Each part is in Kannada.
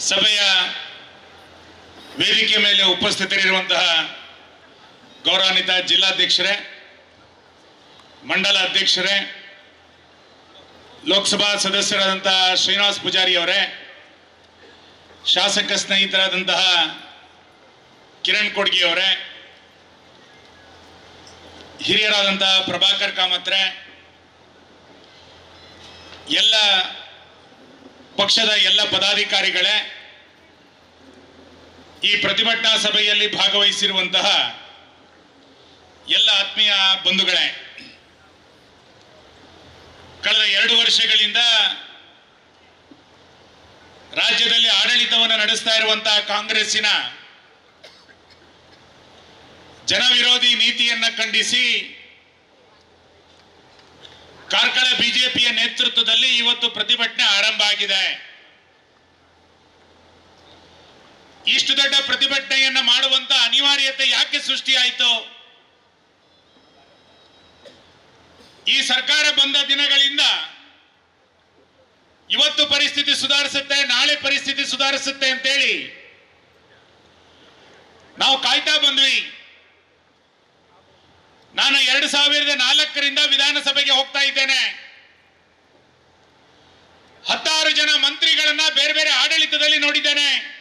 ಸಭೆಯ ವೇದಿಕೆ ಮೇಲೆ ಉಪಸ್ಥಿತರಿರುವಂತಹ ಗೌರವಾನ್ವಿತ ಜಿಲ್ಲಾಧ್ಯಕ್ಷರೇ, ಮಂಡಲ ಅಧ್ಯಕ್ಷರೇ, ಲೋಕಸಭಾ ಸದಸ್ಯರಾದಂತಹ ಶ್ರೀನಿವಾಸ್ ಪೂಜಾರಿ ಅವರೇ, ಶಾಸಕ ಸ್ನೇಹಿತರಾದಂತಹ ಕಿರಣ್ ಕೊಡ್ಗಿ ಅವರೇ, ಹಿರಿಯರಾದಂತಹ ಪ್ರಭಾಕರ್ ಕಾಮತ್ರೆ ಎಲ್ಲ ಪಕ್ಷದ ಎಲ್ಲ ಪದಾಧಿಕಾರಿಗಳೇ ಈ ಪ್ರತಿಭಟನಾ ಸಭೆಯಲ್ಲಿ ಭಾಗವಹಿಸಿರುವಂತಹ ಎಲ್ಲ ಆತ್ಮೀಯ ಬಂಧುಗಳೇ, ಕಳೆದ ಎರಡು ವರ್ಷಗಳಿಂದ ರಾಜ್ಯದಲ್ಲಿ ಆಡಳಿತವನ್ನು ನಡೆಸ್ತಾ ಇರುವಂತಹ ಕಾಂಗ್ರೆಸ್ಸಿನ ಜನವಿರೋಧಿ ನೀತಿಯನ್ನ ಖಂಡಿಸಿ ಕಾರ್ಕಳ ಬಿಜೆಪಿಯ ನೇತೃತ್ವದಲ್ಲಿ ಇವತ್ತು ಪ್ರತಿಭಟನೆ ಆರಂಭ ಆಗಿದೆ. ಇಷ್ಟು ದೊಡ್ಡ ಪ್ರತಿಭಟನೆಯನ್ನ ಮಾಡುವಂತ ಅನಿವಾರ್ಯತೆ ಯಾಕೆ ಸೃಷ್ಟಿಯಾಯಿತು? ಈ ಸರ್ಕಾರ ಬಂದ ದಿನಗಳಿಂದ ಇವತ್ತು ಪರಿಸ್ಥಿತಿ ಸುಧಾರಿಸುತ್ತೆ, ನಾಳೆ ಪರಿಸ್ಥಿತಿ ಸುಧಾರಿಸುತ್ತೆ ಅಂತೇಳಿ ನಾವು ಕಾಯ್ತಾ ಬಂದ್ವಿ. ನಾನು ಎರಡು ಸಾವಿರದ ನಾಲ್ಕರಿಂದ ವಿಧಾನಸಭೆಗೆ ಹೋಗ್ತಾ ಇದ್ದೇನೆ. ಹತ್ತಾರು ಜನ ಮಂತ್ರಿಗಳನ್ನ ಬೇರೆ ಬೇರೆ ಆಡಳಿತದಲ್ಲಿ ನೋಡಿದ್ದೇನೆ.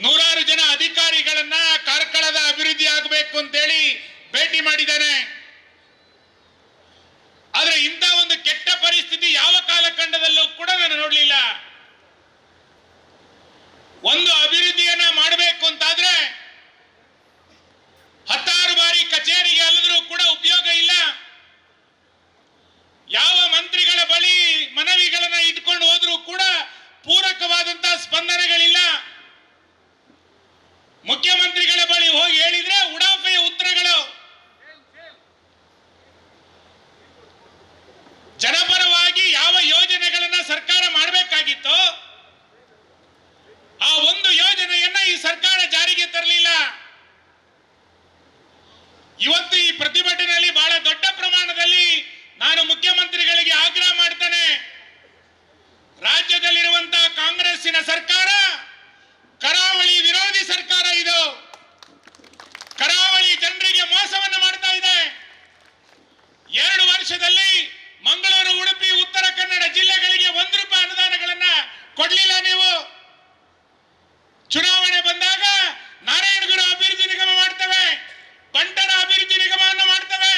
ನೂರಾರು ಜನ ಅಧಿಕಾರಿಗಳನ್ನ ಕಾರ್ಕಳದ ಅಭಿವೃದ್ಧಿ ಆಗಬೇಕು ಅಂತೇಳಿ ಭೇಟಿ ಮಾಡಿದ್ದೇನೆ. ಆದ್ರೆ ಇಂಥ ಒಂದು ಕೆಟ್ಟ ಪರಿಸ್ಥಿತಿ ಯಾವ ಕಾಲಖಂಡದಲ್ಲೂ ಕೂಡ ನಾನು ನೋಡಲಿಲ್ಲ. ಒಂದು ಅಭಿವೃದ್ಧಿಯನ್ನ ಮಾಡಬೇಕು ಅಂತಾದ್ರೆ ಹತ್ತಾರು ಕಚೇರಿಗೆ ಅಲ್ಲದ್ರೂ ಕೂಡ ಉಪಯೋಗ ಇಲ್ಲ. ಯಾವ ಮಂತ್ರಿಗಳ ಬಳಿ ಮನವಿಗಳನ್ನ ಇಟ್ಕೊಂಡು ಹೋದ್ರೂ ಕೂಡ ಪೂರಕವಾದಂತಹ ಸ್ಪಂದನೆಗಳಿಲ್ಲ. ಮುಖ್ಯಮಂತ್ರಿಗಳ ಬಳಿ ಹೋಗಿ ಹೇಳಿದ್ರೆ ಉಡಾಫೆಯ ಉತ್ತರಗಳು ಜನಪರವಾಗಿ ಯಾವ ಯೋಜನೆಗಳನ್ನ ಸರ್ಕಾರ ಮಾಡಬೇಕಾಗಿತ್ತು ಆ ಒಂದು ಯೋಜನೆಯನ್ನ ಈ ಸರ್ಕಾರ ಜಾರಿಗೆ ತರಲಿಲ್ಲ ಇವತ್ತು ಈ ಪ್ರತಿಭಟನೆಯಲ್ಲಿ ಬಹಳ ದೊಡ್ಡ ಪ್ರಮಾಣದಲ್ಲಿ ನಾನು ಮುಖ್ಯಮಂತ್ರಿಗಳಿಗೆ ಆಗ್ರಹ ಮಾಡ್ತೇನೆ ರಾಜ್ಯದಲ್ಲಿರುವಂತಹ ಕಾಂಗ್ರೆಸ್ಸಿನ ಸರ್ಕಾರ ಕರಾವಳಿ ವಿರೋಧಿ ಸರ್ಕಾರ ಇದು ಕರಾವಳಿ ಜನರಿಗೆ ಮೋಸವನ್ನು ಮಾಡ್ತಾ ಇದೆ ಎರಡು ವರ್ಷದಲ್ಲಿ ಮಂಗಳೂರು ಉಡುಪಿ ಉತ್ತರ ಕನ್ನಡ ಜಿಲ್ಲೆಗಳಿಗೆ ಒಂದು ರೂಪಾಯಿ ಅನುದಾನಗಳನ್ನ ಕೊಡ್ಲಿಲ್ಲ ನೀವು ಚುನಾವಣೆ ಬಂದಾಗ ನಾರಾಯಣಗುರು ಅಭಿವೃದ್ಧಿ ನಿಗಮ ಮಾಡ್ತೇವೆ ಬಂಟರ ಅಭಿವೃದ್ಧಿ ನಿಗಮವನ್ನು ಮಾಡ್ತೇವೆ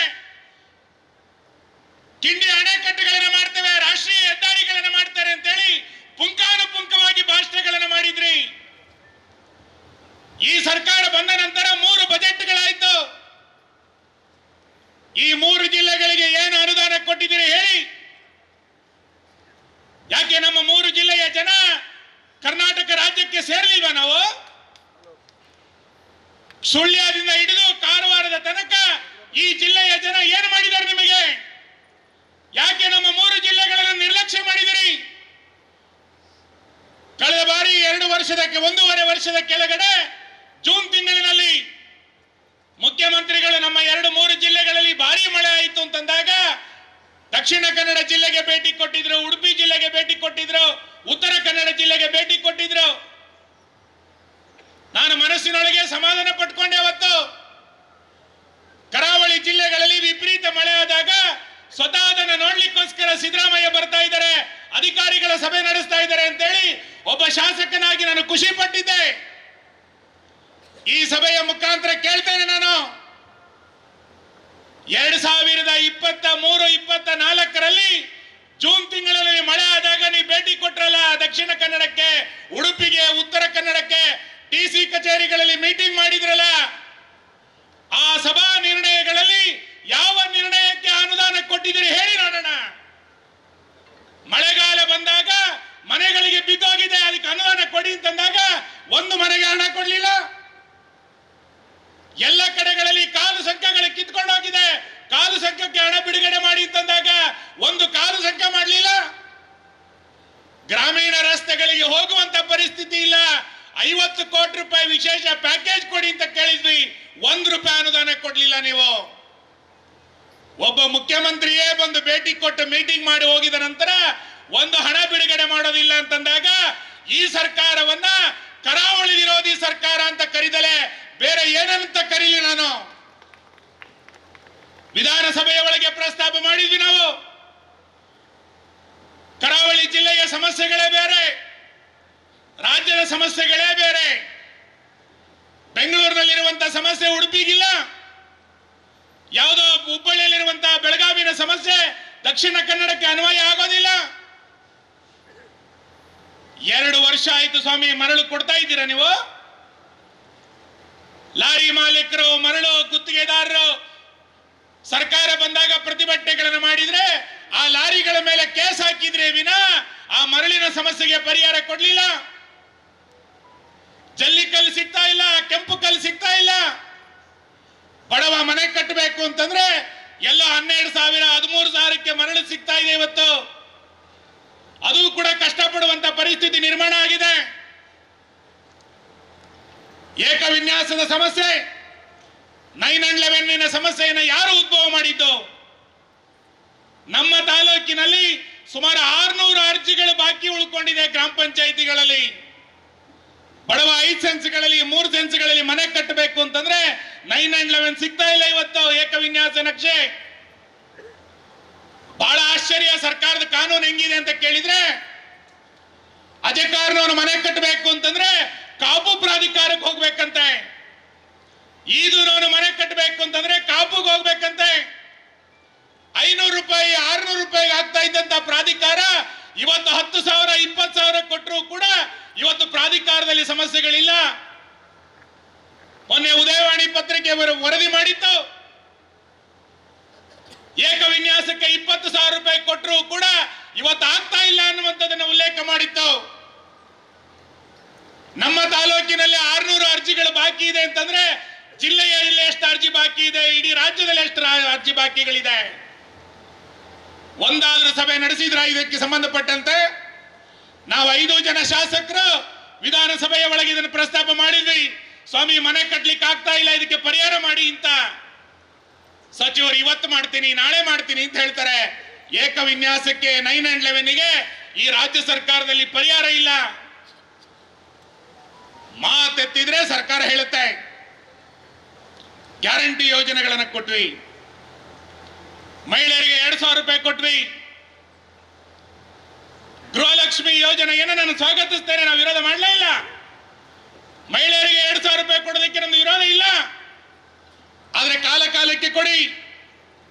ಕಿಂಡಿ ಅಣೆಕಟ್ಟುಗಳನ್ನ ಮಾಡ್ತೇವೆ ರಾಷ್ಟ್ರೀಯ ಹೆದ್ದಾರಿಗಳನ್ನ ಮಾಡ್ತಾರೆ ಅಂತೇಳಿ ಪುಂಖಾನುಪುಂಖವಾಗಿ ಭಾಷಣಗಳನ್ನ ಮಾಡಿದ್ರಿ ಈ ಸರ್ಕಾರ ಬಂದ ನಂತರ ಮೂರು ಬಜೆಟ್ಗಳಾಯ್ತು ಈ ಮೂರು ಜಿಲ್ಲೆಗಳಿಗೆ ಏನು ಅನುದಾನ ಕೊಟ್ಟಿದ್ದೀರಿ ಹೇಳಿ ಯಾಕೆ ನಮ್ಮ ಮೂರು ಜಿಲ್ಲೆಯ ಜನ ಕರ್ನಾಟಕ ರಾಜ್ಯಕ್ಕೆ ಸೇರಲಿಲ್ವಾ ನಾವು ಸುಳ್ಯದಿಂದ ಹಿಡಿದು ಕಾರವಾರದ ತನಕ ಈ ಜಿಲ್ಲೆಯ ಜನ ಏನು ಮಾಡಿದ್ದಾರೆ ನಿಮಗೆ ಯಾಕೆ ನಮ್ಮ ಮೂರು ಜಿಲ್ಲೆಗಳನ್ನು ನಿರ್ಲಕ್ಷ್ಯ ಮಾಡಿದಿರಿ ಕಳೆದ ಬಾರಿ ಎರಡು ವರ್ಷದ ಒಂದೂವರೆ ವರ್ಷದ ಕೆಳಗಡೆ ಜೂನ್ ತಿಂಗಳಿನಲ್ಲಿ ಮುಖ್ಯಮಂತ್ರಿಗಳು ನಮ್ಮ ಎರಡು ಮೂರು ಜಿಲ್ಲೆಗಳಲ್ಲಿ ಭಾರಿ ಮಳೆ ಆಯಿತು ಅಂತಂದಾಗ ದಕ್ಷಿಣ ಕನ್ನಡ ಜಿಲ್ಲೆಗೆ ಭೇಟಿ ಕೊಟ್ಟಿದ್ರು, ಉಡುಪಿ ಜಿಲ್ಲೆಗೆ ಭೇಟಿ ಕೊಟ್ಟಿದ್ರು, ಉತ್ತರ ಕನ್ನಡ ಜಿಲ್ಲೆಗೆ ಭೇಟಿ ಕೊಟ್ಟಿದ್ರು. ನಾನು ಮನಸ್ಸಿನೊಳಗೆ ಸಮಾಧಾನ ಪಟ್ಕೊಂಡೆ ಅವತ್ತು. ಕರಾವಳಿ ಜಿಲ್ಲೆಗಳಲ್ಲಿ ವಿಪರೀತ ಮಳೆ ಆದಾಗ ಸ್ವತಃ ಅದನ್ನು ನೋಡ್ಲಿಕ್ಕೋಸ್ಕರ ಸಿದ್ದರಾಮಯ್ಯ ಬರ್ತಾ ಇದ್ದಾರೆ, ಅಧಿಕಾರಿಗಳ ಸಭೆ ನಡೆಸ್ತಾ ಇದ್ದಾರೆ ಅಂತೇಳಿ ಒಬ್ಬ ಶಾಸಕನಾಗಿ ನಾನು ಖುಷಿ ಪಟ್ಟಿದ್ದೆ. ಈ ಸಭೆಯ ಮುಖಾಂತರ ಕೇಳ್ತೇನೆ ನಾನು. ಎರಡ್ ಸಾವಿರದ ಇಪ್ಪತ್ತ ಮೂರು, ಇಪ್ಪತ್ತ ನಾಲ್ಕರಲ್ಲಿ ಜೂನ್ ತಿಂಗಳಲ್ಲಿ ಮಳೆ ಆದಾಗ ನೀವು ಭೇಟಿ ಕೊಟ್ರಲ್ಲ ದಕ್ಷಿಣ ಕನ್ನಡಕ್ಕೆ, ಉಡುಪಿಗೆ, ಉತ್ತರ ಕನ್ನಡಕ್ಕೆ ಟಿ ಸಿ ಕಚೇರಿಗಳಲ್ಲಿ ಮೀಟಿಂಗ್ ಮಾಡಿದ್ರಲ್ಲ, ಆ ಸಭಾ ನಿರ್ಣಯಗಳಲ್ಲಿ ಯಾವ ನಿರ್ಣಯಕ್ಕೆ ಅನುದಾನ ಕೊಟ್ಟಿದ್ದೀರಿ ಹೇಳಿ ನೋಡೋಣ. ಮಳೆಗಾಲ ಬಂದಾಗ ಮನೆಗಳಿಗೆ ಬಿದ್ದೋಗಿದೆ, ಅದಕ್ಕೆ ಅನುದಾನ ಕೊಡಿ ಅಂತಂದಾಗ ಒಂದು ಮನೆಗೆ ಹಣ ಕೊಡಲಿಲ್ಲ. ಎಲ್ಲ ಕಡೆಗಳಲ್ಲಿ ಕಾಲು ಸಂಖ್ಯೆಗಳು ಕಿತ್ಕೊಂಡು ಹೋಗಿದೆ. ಕಾಲು ಸಂಖ್ಯಕ್ಕೆ ಹಣ ಬಿಡುಗಡೆ ಮಾಡಿ ಅಂತಂದಾಗ ಒಂದು ಕಾಲು ಸಂಖ್ಯೆ ಮಾಡಲಿಲ್ಲ. ಗ್ರಾಮೀಣ ರಸ್ತೆಗಳಿಗೆ ಹೋಗುವಂತ ಪರಿಸ್ಥಿತಿ ಇಲ್ಲ. ಐವತ್ತು ಕೋಟಿ ರೂಪಾಯಿ ವಿಶೇಷ ಪ್ಯಾಕೇಜ್ ಕೊಡಿ ಅಂತ ಕೇಳಿದ್ವಿ. ಒಂದು ರೂಪಾಯಿ ಅನುದಾನ ಕೊಡಲಿಲ್ಲ ನೀವು. ಒಬ್ಬ ಮುಖ್ಯಮಂತ್ರಿಯೇ ಬಂದು ಭೇಟಿ ಕೊಟ್ಟು ಮೀಟಿಂಗ್ ಮಾಡಿ ಹೋಗಿದ ನಂತರ ಒಂದು ಹಣ ಬಿಡುಗಡೆ ಮಾಡೋದಿಲ್ಲ ಅಂತಂದಾಗ ಈ ಸರ್ಕಾರವನ್ನ ಕರಾವಳಿ ವಿರೋಧಿ ಸರ್ಕಾರ ಅಂತ ಕರೀದಲೆ ಬೇರೆ ಏನಂತ ಕರೀಲಿ ನಾನು? ವಿಧಾನಸಭೆಯ ಒಳಗೆ ಪ್ರಸ್ತಾಪ ಮಾಡಿದ್ವಿ ನಾವು. ಕರಾವಳಿ ಜಿಲ್ಲೆಯ ಸಮಸ್ಯೆಗಳೇ ಬೇರೆ, ರಾಜ್ಯದ ಸಮಸ್ಯೆಗಳೇ ಬೇರೆ. ಬೆಂಗಳೂರಿನಲ್ಲಿರುವಂತಹ ಸಮಸ್ಯೆ ಉಡುಪಿಗಿಲ್ಲ. ಯಾವುದೋ ಹುಬ್ಬಳ್ಳಿಯಲ್ಲಿರುವಂತಹ ಬೆಳಗಾವಿನ ಸಮಸ್ಯೆ, ದಕ್ಷಿಣ ಕನ್ನಡಕ್ಕೆ ಅನ್ವಯ ಆಗೋದಿಲ್ಲ. ಎರಡು ವರ್ಷ ಆಯ್ತು ಸ್ವಾಮಿ, ಮರಳು ಕೊಡ್ತಾ ಇದ್ದೀರಾ ನೀವು? ಲಾರಿ ಮಾಲೀಕರು, ಮರಳು ಗುತ್ತಿಗೆದಾರರು, ಸರ್ಕಾರ ಬಂದಾಗ ಪ್ರತಿಭಟನೆಗಳನ್ನು ಮಾಡಿದ್ರೆ, ಆ ಲಾರಿಗಳ ಮೇಲೆ ಕೇಸ್ ಹಾಕಿದ್ರೆ ವಿನ ಆ ಮರಳಿನ ಸಮಸ್ಯೆಗೆ ಪರಿಹಾರ ಕೊಡ್ಲಿಲ್ಲ. ಜಲ್ಲಿ ಕಲ್ಲು ಸಿಗ್ತಾ ಇಲ್ಲ, ಕೆಂಪು ಕಲ್ಲು ಸಿಗ್ತಾ ಇಲ್ಲ. ಬಡವ ಮನೆ ಕಟ್ಟಬೇಕು ಅಂತಂದ್ರೆ ಎಲ್ಲ ಹನ್ನೆರಡು ಸಾವಿರ, ಹದಿಮೂರು ಸಾವಿರಕ್ಕೆ ಮರಳು ಸಿಗ್ತಾ ಇದೆ ಇವತ್ತು. ಅದು ಕೂಡ ಕಷ್ಟಪಡುವಂತ ಪರಿಸ್ಥಿತಿ ನಿರ್ಮಾಣ ಆಗಿದೆ. ಏಕ ವಿನ್ಯಾಸದ ಸಮಸ್ಯೆ ನೈನ್ ಅಂಡ್ ಲೆವೆನ್ನಿನ ಸಮಸ್ಯೆಯನ್ನು ಯಾರು ಉದ್ಭವ ಮಾಡಿದ್ದು? ನಮ್ಮ ತಾಲೂಕಿನಲ್ಲಿ ಸುಮಾರು ಆರ್ನೂರು ಅರ್ಜಿಗಳು ಬಾಕಿ ಉಳ್ಕೊಂಡಿದೆ ಗ್ರಾಮ ಪಂಚಾಯಿತಿಗಳಲ್ಲಿ. ಬಡವ ಐದು ಸೆನ್ಸ್ಗಳಲ್ಲಿ ಮೂರು ಸೆನ್ಸ್ಗಳಲ್ಲಿ ಮನೆ ಕಟ್ಟಬೇಕು ಅಂತಂದ್ರೆ ನೈನ್ ಅಂಡ್ ಲೆವೆನ್ ಸಿಗ್ತಾ ಇಲ್ಲ ಇವತ್ತು ಏಕವಿನ್ಯಾಸ ನಕ್ಷೆ. ಬಹಳ ಆಶ್ಚರ್ಯ, ಸರ್ಕಾರದ ಕಾನೂನು ಹೆಂಗಿದೆ ಅಂತ ಕೇಳಿದ್ರೆ ಅಧಿಕಾರನವನು ಮನೆ ಕಟ್ಟಬೇಕು ಅಂತಂದ್ರೆ ಕಾಪು ಪ್ರಾಧಿಕಾರಕ್ಕೆ ಹೋಗ್ಬೇಕಂತೆ. ಈದೂರವನು ಮನೆ ಕಟ್ಟಬೇಕು ಅಂತಂದ್ರೆ ಕಾಪುಗೆ ಹೋಗ್ಬೇಕಂತೆ. ಐನೂರು ರೂಪಾಯಿ, ಆರ್ನೂರು ರೂಪಾಯಿಗೆ ಆಗ್ತಾ ಇದ್ದಂತ ಪ್ರಾಧಿಕಾರ ಇವತ್ತು ಹತ್ತು ಸಾವಿರ, ಇಪ್ಪತ್ತು ಸಾವಿರ ಕೊಟ್ಟರು ಕೂಡ ಇವತ್ತು ಪ್ರಾಧಿಕಾರದಲ್ಲಿ ಸಮಸ್ಯೆಗಳಿಲ್ಲ. ಮೊನ್ನೆ ಉದಯವಾಣಿ ಪತ್ರಿಕೆ ವರದಿ ಮಾಡಿತ್ತು. ಏಕ ವಿನ್ಯಾಸಕ್ಕೆ ಇಪ್ಪತ್ತು ಸಾವಿರ ರೂಪಾಯಿ ಕೊಟ್ಟರು ಕೂಡ ಇವತ್ತು ಆಗ್ತಾ ಇಲ್ಲ ಅನ್ನುವಂಥದ್ದನ್ನು ಉಲ್ಲೇಖ ಮಾಡಿತ್ತು. ನಮ್ಮ ತಾಲೂಕಿನಲ್ಲಿ ಆರ್ನೂರು ಅರ್ಜಿಗಳು ಬಾಕಿ ಇದೆ ಅಂತಂದ್ರೆ ಜಿಲ್ಲೆಯಲ್ಲಿ ಎಷ್ಟು ಅರ್ಜಿ ಬಾಕಿ ಇದೆ, ಇಡೀ ರಾಜ್ಯದಲ್ಲಿ ಎಷ್ಟು ಅರ್ಜಿ ಬಾಕಿಗಳಿದೆ. ಒಂದಾದ್ರೂ ಸಭೆ ನಡೆಸಿದ್ರ ಇದಕ್ಕೆ ಸಂಬಂಧಪಟ್ಟಂತೆ? ನಾವು ಐದು ಜನ ಶಾಸಕರು ವಿಧಾನಸಭೆಯ ಒಳಗೆ ಇದನ್ನು ಪ್ರಸ್ತಾಪ ಮಾಡಿದ್ವಿ. ಸ್ವಾಮಿ, ಮನೆ ಕಟ್ಟಲಿಕ್ಕೆ ಆಗ್ತಾ ಇಲ್ಲ, ಇದಕ್ಕೆ ಪರಿಹಾರ ಮಾಡಿ ಅಂತ. ಸಚಿವರು, ಇವತ್ತು ಮಾಡ್ತೀನಿ, ನಾಳೆ ಮಾಡ್ತೀನಿ ಅಂತ ಹೇಳ್ತಾರೆ. ಏಕ ವಿನ್ಯಾಸಕ್ಕೆ ನೈನ್ ಅಂಡ್ ಲೆವೆನ್ಗೆ ಈ ರಾಜ್ಯ ಸರ್ಕಾರದಲ್ಲಿ ಪರಿಹಾರ ಇಲ್ಲ. ಮಾತೆತ್ತಿದ್ರೆ ಸರ್ಕಾರ ಹೇಳುತ್ತೆ. ಗ್ಯಾರಂಟಿ ಯೋಜನೆಗಳನ್ನು ಕೊಟ್ವಿ. ಮಹಿಳೆಯರಿಗೆ ಎರಡ್ ಸಾವಿರ ರೂಪಾಯಿ ಕೊಟ್ವಿ. ಗೃಹಲಕ್ಷ್ಮಿ ಯೋಜನೆಯನ್ನು ನಾನು ಸ್ವಾಗತಿಸ್ತೇನೆ, ನಾವು ವಿರೋಧ ಮಾಡಲೇ ಇಲ್ಲ. ಮಹಿಳೆಯರಿಗೆ ಎರಡು ಸಾವಿರ ರೂಪಾಯಿ ಕೊಡೋದಕ್ಕೆ ನಮ್ದು ವಿರೋಧ ಇಲ್ಲ. ಆದರೆ ಕಾಲ ಕಾಲಕ್ಕೆ ಕೊಡಿ.